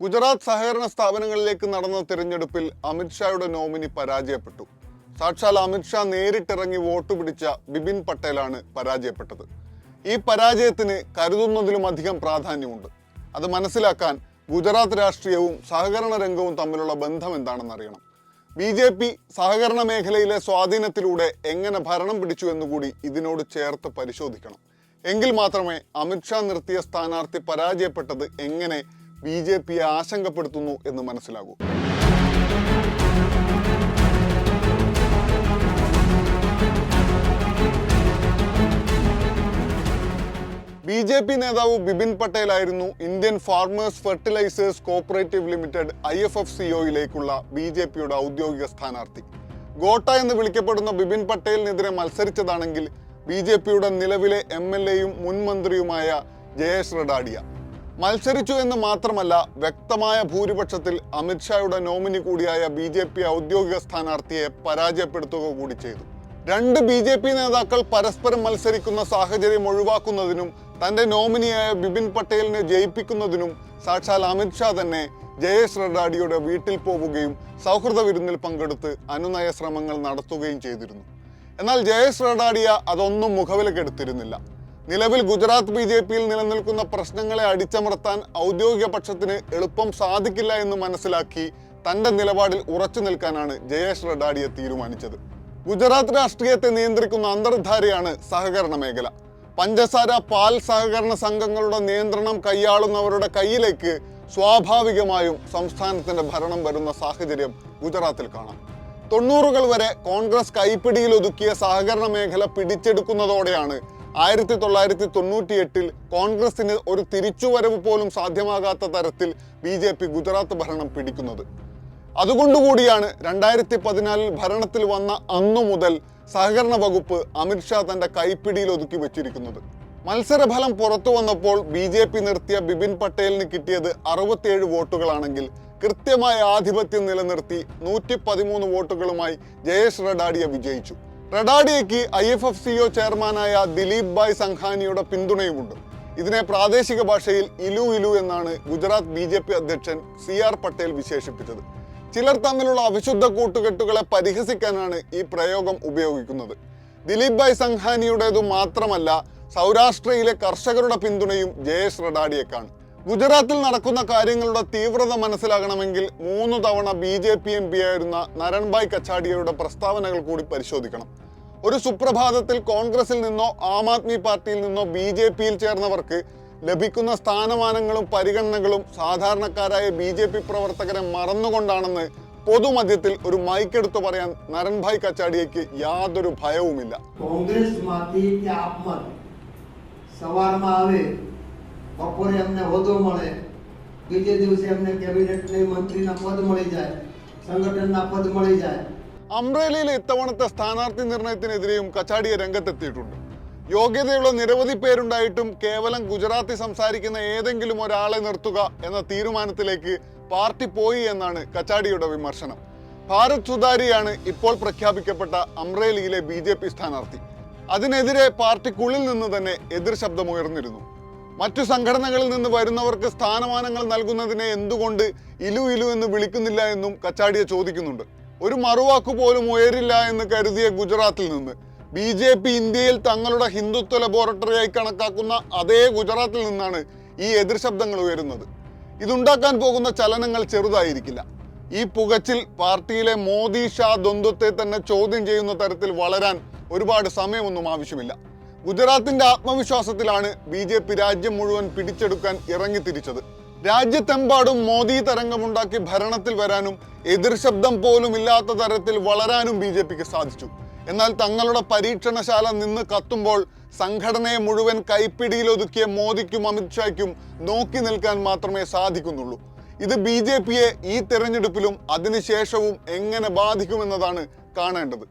ഗുജറാത്ത് സഹകരണ സ്ഥാപനങ്ങളിലേക്ക് നടന്ന തിരഞ്ഞെടുപ്പിൽ അമിത്ഷായുടെ നോമിനി പരാജയപ്പെട്ടു. സാക്ഷാൽ അമിത്ഷാ നേരിട്ടിറങ്ങി വോട്ട് പിടിച്ച ബിപിൻ പട്ടേലാണ് പരാജയപ്പെട്ടത്. ഈ പരാജയത്തിന് കരുതുന്നതിലും അധികം പ്രാധാന്യമുണ്ട്. അത് മനസ്സിലാക്കാൻ ഗുജറാത്ത് രാഷ്ട്രീയവും സഹകരണ രംഗവും തമ്മിലുള്ള ബന്ധം എന്താണെന്ന് അറിയണം ബി ജെ പി സഹകരണ മേഖലയിലെ സ്വാധീനത്തിലൂടെ എങ്ങനെ ഭരണം പിടിച്ചു എന്നുകൂടി ഇതിനോട് ചേർത്ത് പരിശോധിക്കണം. എങ്കിൽ മാത്രമേ അമിത്ഷാ നിർത്തിയ സ്ഥാനാർത്ഥി പരാജയപ്പെട്ടത് എങ്ങനെ ബി ജെ പിയെ ആശങ്കപ്പെടുത്തുന്നു എന്ന് മനസ്സിലാകൂ. ബി ജെ പി നേതാവ് ബിപിൻ പട്ടേൽ ആയിരുന്നു Indian Farmers Fertilisers Cooperative Limited I F F സിഒയിലേക്കുള്ള B J പിയുടെ ഔദ്യോഗിക സ്ഥാനാർത്ഥി. ഗോട്ട എന്ന് വിളിക്കപ്പെടുന്ന ബിപിൻ പട്ടേലിനെതിരെ മത്സരിച്ചതാണെങ്കിൽ ബി ജെ പിയുടെ നിലവിലെ എം എൽ എയും മുൻ മന്ത്രിയുമായ ജയേഷ് റഡാഡിയ. മത്സരിച്ചു എന്ന് മാത്രമല്ല വ്യക്തമായ ഭൂരിപക്ഷത്തിൽ അമിത്ഷായുടെ നോമിനി കൂടിയായ ബി ജെ പി ഔദ്യോഗിക സ്ഥാനാർത്ഥിയെ പരാജയപ്പെടുത്തുക കൂടി ചെയ്തു. രണ്ട് ബി ജെ പി നേതാക്കൾ പരസ്പരം മത്സരിക്കുന്ന സാഹചര്യം ഒഴിവാക്കുന്നതിനും തന്റെ നോമിനിയായ ബിപിൻ പട്ടേലിനെ ജയിപ്പിക്കുന്നതിനും സാക്ഷാൽ അമിത്ഷാ തന്നെ ജയേഷ് റഡാഡിയുടെ വീട്ടിൽ പോവുകയും സൗഹൃദ വിരുന്നിൽ പങ്കെടുത്ത് അനുനയ ശ്രമങ്ങൾ നടത്തുകയും ചെയ്തിരുന്നു. എന്നാൽ ജയേഷ് റഡാഡിയ അതൊന്നും മുഖവിലക്കെടുത്തിരുന്നില്ല. നിലവിൽ ഗുജറാത്ത് ബി ജെ പിയിൽ നിലനിൽക്കുന്ന പ്രശ്നങ്ങളെ അടിച്ചമർത്താൻ ഔദ്യോഗിക പക്ഷത്തിന് എളുപ്പം സാധിക്കില്ല എന്ന് മനസ്സിലാക്കി തന്റെ നിലപാടിൽ ഉറച്ചു നിൽക്കാനാണ് ജയേഷ് റഡാഡിയെ തീരുമാനിച്ചത്. ഗുജറാത്ത് രാഷ്ട്രീയത്തെ നിയന്ത്രിക്കുന്ന അന്തർധാരയാണ് സഹകരണ മേഖല. പഞ്ചസാര പാൽ സഹകരണ സംഘങ്ങളുടെ നിയന്ത്രണം കൈയാളുന്നവരുടെ കയ്യിലേക്ക് സ്വാഭാവികമായും സംസ്ഥാനത്തിന്റെ ഭരണം വരുന്ന സാഹചര്യം ഗുജറാത്തിൽ കാണാം. തൊണ്ണൂറുകൾ വരെ കോൺഗ്രസ് കൈപ്പിടിയിൽ ഒതുക്കിയ സഹകരണ മേഖല പിടിച്ചെടുക്കുന്നതോടെയാണ് ആയിരത്തി തൊള്ളായിരത്തി തൊണ്ണൂറ്റി എട്ടിൽ കോൺഗ്രസിന് ഒരു തിരിച്ചുവരവ് പോലും സാധ്യമാകാത്ത തരത്തിൽ ബി ജെ പി ഗുജറാത്ത് ഭരണം പിടിക്കുന്നത്. അതുകൊണ്ടുകൂടിയാണ് രണ്ടായിരത്തി പതിനാലിൽ ഭരണത്തിൽ വന്ന അന്നു മുതൽ സഹകരണ വകുപ്പ് അമിത്ഷാ തന്റെ കൈപ്പിടിയിൽ ഒതുക്കി വെച്ചിരിക്കുന്നത്. മത്സരഫലം പുറത്തു വന്നപ്പോൾ ബി ജെ പി നിർത്തിയ ബിപിൻ പട്ടേലിന് കിട്ടിയത് അറുപത്തിയേഴ് വോട്ടുകളാണെങ്കിൽ കൃത്യമായ ആധിപത്യം നിലനിർത്തി നൂറ്റി പതിമൂന്ന് വോട്ടുകളുമായി ജയേഷ് റഡാഡിയ വിജയിച്ചു. റഡാഡിയയ്ക്ക് I F F C O ചെയർമാനായ ദിലീപ് ഭായ് സംഘാനിയുടെ പിന്തുണയുമുണ്ട്. ഇതിനെ പ്രാദേശിക ഭാഷയിൽ ഇലു ഇലു എന്നാണ് ഗുജറാത്ത് ബി ജെ പി അധ്യക്ഷൻ സി ആർ പട്ടേൽ വിശേഷിപ്പിച്ചത്. ചിലർ തമ്മിലുള്ള അവിശുദ്ധ കൂട്ടുകെട്ടുകളെ പരിഹസിക്കാനാണ് ഈ പ്രയോഗം ഉപയോഗിക്കുന്നത്. ദിലീപ് ഭായ് സംഘാനിയുടേതു മാത്രമല്ല സൗരാഷ്ട്രയിലെ കർഷകരുടെ പിന്തുണയും ജയേഷ് റഡാഡിയക്കാണ് ഗുജറാത്തിൽ നടക്കുന്ന കാര്യങ്ങളുടെ തീവ്രത മനസ്സിലാകണമെങ്കിൽ മൂന്ന് തവണ B J P M P Naranbhai നരൺഭായ് കച്ചാടിയയുടെ പ്രസ്താവനകൾ കൂടി പരിശോധിക്കണം. ഒരു സുപ്രഭാതത്തിൽ കോൺഗ്രസിൽ നിന്നോ ആം ആദ്മി പാർട്ടിയിൽ നിന്നോ ബി ജെ പിയിൽ ചേർന്നവർക്ക് ലഭിക്കുന്ന സ്ഥാനമാനങ്ങളും പരിഗണനകളും സാധാരണക്കാരായ ബി ജെ പി പ്രവർത്തകരെ മറന്നുകൊണ്ടാണെന്ന് പൊതുമധ്യത്തിൽ ഒരു മൈക്കെടുത്തു പറയാൻ നരൺഭായ് കച്ചാടിയയ്ക്ക് യാതൊരു ഭയവുമില്ല. കോൺഗ്രസ് બપોરે અમને હોદ્દો મળે બીજે દિવસે અમને કેબિનેટની મંત્રીના પદ મળી જાય સંગઠનના પદ મળી જાય അംബ്രേലിയിലെ ഇത്തവണത്തെ സ്ഥാനാർത്ഥി നിർണയത്തിനെതിരെയും കച്ചാടിയ രംഗത്തെത്തിയിട്ടുണ്ട് യോഗ്യതയുള്ള നിരവധി പേരുണ്ടായിട്ടും കേവലം ഗുജറാത്തി സംസാരിക്കുന്ന ഏതെങ്കിലും ഒരാളെ നിർത്തുക എന്ന തീരുമാനത്തിലേക്ക് പാർട്ടി പോയി എന്നാണ് കച്ചാടിയുടെ വിമർശനം ഭാരത് സുതാരിയാണ് ഇപ്പോൾ പ്രഖ്യാപിക്കപ്പെട്ട അംറേലിയിലെ ബി ജെ പി സ്ഥാനാർത്ഥി അതിനെതിരെ പാർട്ടിക്കുള്ളിൽ നിന്ന് തന്നെ എതിർ ശബ്ദമുയർന്നിരുന്നു മറ്റു സംഘടനകളിൽ നിന്ന് വരുന്നവർക്ക് സ്ഥാനമാനങ്ങൾ നൽകുന്നതിനെ എന്തുകൊണ്ട് ഇലു ഇലു എന്ന് വിളിക്കുന്നില്ല എന്നും കച്ചാടിയെ ചോദിക്കുന്നുണ്ട്. ഒരു മറുവാക്കു പോലും ഉയരില്ല എന്ന് കരുതിയ ഗുജറാത്തിൽ നിന്ന് ബി ജെ പി ഇന്ത്യയിൽ തങ്ങളുടെ ഹിന്ദുത്വ ലബോറട്ടറിയായി കണക്കാക്കുന്ന അതേ ഗുജറാത്തിൽ നിന്നാണ് ഈ എതിർ ശബ്ദങ്ങൾ ഉയരുന്നത്. ഇതുണ്ടാക്കാൻ പോകുന്ന ചലനങ്ങൾ ചെറുതായിരിക്കില്ല. ഈ പുകച്ചിൽ പാർട്ടിയിലെ മോദി ഷാ ദ്വന്ദ്വത്തെ തന്നെ ചോദ്യം ചെയ്യുന്ന തരത്തിൽ വളരാൻ ഒരുപാട് സമയമൊന്നും ആവശ്യമില്ല. ഗുജറാത്തിന്റെ ആത്മവിശ്വാസത്തിലാണ് ബി ജെ പി രാജ്യം മുഴുവൻ പിടിച്ചെടുക്കാൻ ഇറങ്ങിത്തിരിച്ചത്. രാജ്യത്തെമ്പാടും മോദി തരംഗമുണ്ടാക്കി ഭരണത്തിൽ വരാനും എതിർ ശബ്ദം പോലും ഇല്ലാത്ത തരത്തിൽ വളരാനും ബി ജെ പിക്ക് സാധിച്ചു. എന്നാൽ തങ്ങളുടെ പരീക്ഷണശാല നിന്ന് കത്തുമ്പോൾ സംഘടനയെ മുഴുവൻ കൈപ്പിടിയിലൊതുക്കിയ മോദിക്കും അമിത്ഷായ്ക്കും നോക്കി നിൽക്കാൻ മാത്രമേ സാധിക്കുന്നുള്ളൂ. ഇത് ബി ജെ പിയെ ഈ തെരഞ്ഞെടുപ്പിലും അതിനുശേഷവും എങ്ങനെ ബാധിക്കുമെന്നതാണ് കാണേണ്ടത്.